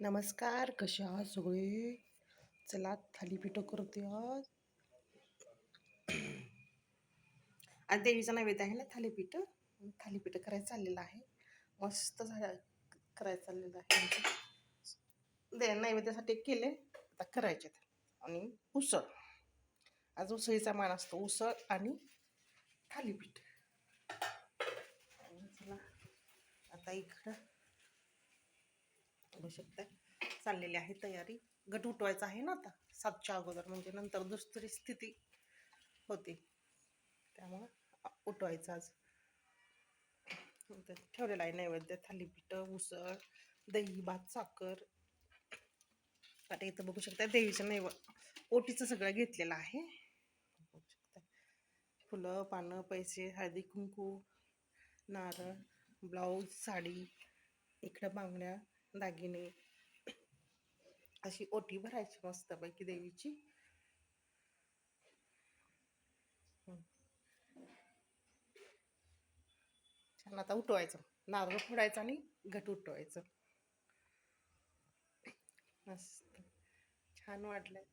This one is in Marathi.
नमस्कार कसे आहात सगळे? चला थालीपीठ करते आज. आज देवीचा नैवेद्य आहे ना थालीपीठ? थालीपीठ करायचं चाललेलं आहे. मस्त झालं करायचं चाललेलं आहे दे नैवेद्यासाठी केले आता करायचे आणि उसळ. आज उसळीचा मान असतो उसळ आणि थालीपीठ. चला आता इकडं बघू शकता. चाललेली आहे तयारी. गट उठवायचा आहे ना आता? सातच्या अगोदर म्हणजे नंतर दुसरी स्थिती होती. त्यामुळं उठवायचं आज. ठेवलेलं आहे नैवेद्य थालीपीठ उसळ दही भात साखर. आता इथं बघू शकता देवीचं नैव ओटीचं सगळं घेतलेलं आहे. बघू शकता. फुलं पानं पैसे हळदी कुंकू नारळ ब्लाऊज साडी इकडं बांगड्या दागिने. अशी ओटी भरायची मस्तपैकी देवीची. छान आता उठवायचं. नारळ फोडायचं आणि घट उठवायचं. मस्त. छान वाटलंय.